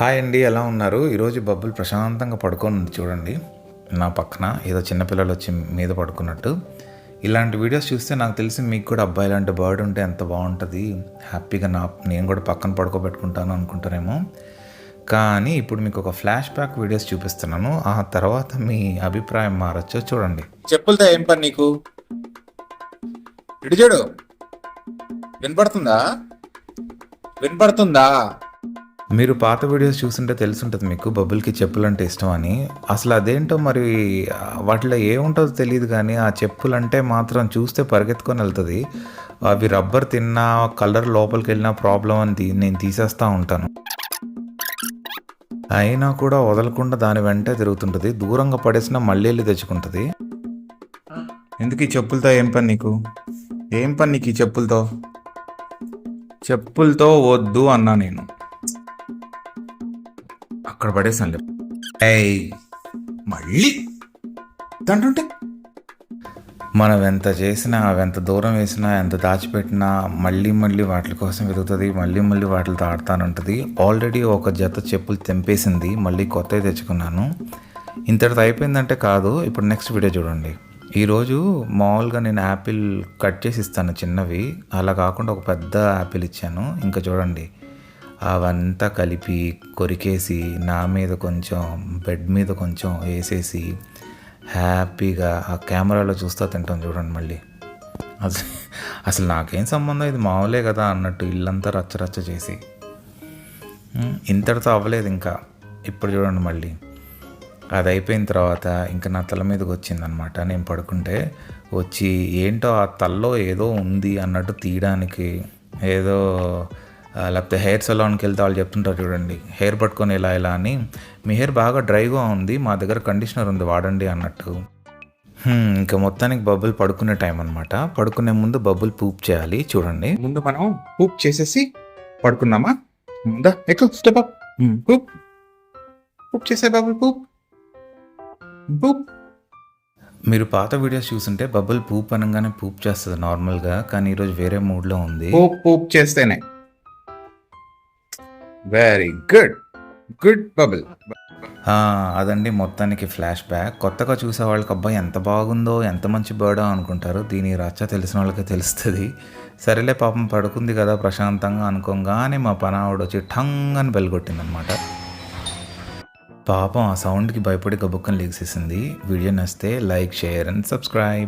Hi అండి ఎలా ఉన్నారు? ఈరోజు బబ్బులు ప్రశాంతంగా పడుకొని ఉంది చూడండి. నా పక్కన ఏదో చిన్నపిల్లలు వచ్చి మీద పడుకున్నట్టు. ఇలాంటి వీడియోస్ చూస్తే నాకు తెలిసి మీకు కూడా అబ్బాయి లాంటి బర్డ్ ఉంటే ఎంత బాగుంటుంది. హ్యాపీగా నా నేను కూడా పక్కన పడుకోబెట్టుకుంటాను అనుకుంటారేమో. కానీ ఇప్పుడు మీకు ఒక ఫ్లాష్ బ్యాక్ వీడియోస్ చూపిస్తున్నాను. ఆ తర్వాత మీ అభిప్రాయం మారచ్చో చూడండి. చెప్పులతో ఏం పని నీకు? ఇటు చూడు. వినపడుతుందా? వినపడుతుందా? మీరు పాత వీడియోస్ చూస్తుంటే తెలుసుంటుంది మీకు బబుల్కి చెప్పులు అంటే ఇష్టం అని. అసలు అదేంటో మరి వాటిలో ఏముంటుందో తెలియదు కానీ ఆ చెప్పులు అంటే మాత్రం చూస్తే పరిగెత్తుకొని వెళ్తుంది. అవి రబ్బర్ తిన్నా కలర్ లోపలికి వెళ్ళినా ప్రాబ్లం అని తీ- నేను తీసేస్తూ ఉంటాను. అయినా కూడా వదలకుండా దాని వెంటే తిరుగుతుంటుంది. దూరంగా పడేసినా మళ్ళీ వెళ్ళి తెచ్చుకుంటుంది. ఎందుకు ఈ చెప్పులతో ఏం పని నీకు? ఏం పని నీకు ఈ చెప్పులతో? చెప్పులతో వద్దు అన్నా నేను. అక్కడ పడేసాను ఏయ్ మళ్ళీ? దాంట్లో మనం ఎంత చేసినా అవి ఎంత దూరం వేసినా ఎంత దాచిపెట్టినా మళ్ళీ మళ్ళీ వాటి కోసం వెతుకుతుంది మళ్ళీ మళ్ళీ వాటితో ఆడుతానంటుంది. ఆల్రెడీ ఒక జత చెప్పులు తెంపేసింది మళ్ళీ కొత్తవి తెచ్చుకున్నాను. ఇంతటితో అయిపోయిందంటే కాదు ఇప్పుడు నెక్స్ట్ వీడియో చూడండి. ఈరోజు మామూలుగా నేను యాపిల్ కట్ చేసి ఇస్తాను చిన్నవి. అలా కాకుండా ఒక పెద్ద యాపిల్ ఇచ్చాను. ఇంకా చూడండి. అవంతా కలిపి కొరికేసి నా మీద కొంచెం బెడ్ మీద కొంచెం వేసేసి హ్యాపీగా ఆ కెమెరాలో చూస్తూ తింటాం చూడండి మళ్ళీ. అసలు అసలు నాకేం సంబంధం ఇది? మామూలే కదా అన్నట్టు ఇల్లంతా రచ్చ రచ్చ చేసి. ఇంతటితో అవ్వలేదు ఇంకా. ఇప్పుడు చూడండి మళ్ళీ. అది అయిపోయిన తర్వాత ఇంకా నా తల మీదకి వచ్చిందనమాట. నేను పడుకుంటే వచ్చి ఏంటో ఆ తల్లో ఏదో ఉంది అన్నట్టు తీయడానికి ఏదో లేకపోతే హెయిర్ సలాన్కి వెళ్తే వాళ్ళు చెప్తుంటారు చూడండి హెయిర్ పట్టుకొని ఇలా ఇలా అని. మీ హెయిర్ బాగా డ్రైగా ఉంది మా దగ్గర కండిషనర్ ఉంది వాడండి అన్నట్టు. ఇంకా మొత్తానికి బబుల్ పడుకునే టైం అనమాట పడుకునే ముందు బబుల్ పూప్ చేయాలి చూడండి. ముందు మనం పూప్ చేసేసి పడుకుందామా ముందా? ఎక్కువ స్టెప్ అప్. పూప్. పూప్ చేసే బాబు పూప్. పూప్. మీరు పాత వీడియోస్ చూస్తుంటే బబుల్ పూప్ అనగానే పూప్ చేస్తుంది నార్మల్గా కానీ ఈరోజు వేరే మూడ్లో ఉంది. పూప్ పూప్ చేస్తేనే. వెరీ గుడ్ గుడ్ బబుల్ అదండి మొత్తానికి ఫ్లాష్ బ్యాక్. కొత్తగా చూసే వాళ్ళకి అబ్బాయి ఎంత బాగుందో ఎంత మంచి బర్డో అనుకుంటారు. దీని రచ్చ తెలిసిన వాళ్ళకి తెలుస్తుంది. సరేలే పాపం పడుకుంది కదా ప్రశాంతంగా అనుకోగానే మా పనావిడ వచ్చి ఠంగ్ అని బెల్గొట్టిందనమాట పాపం ఆ సౌండ్కి భయపడి గబుక్కని లేచేసింది. వీడియో నచ్చితే లైక్ షేర్ అండ్ సబ్స్క్రైబ్.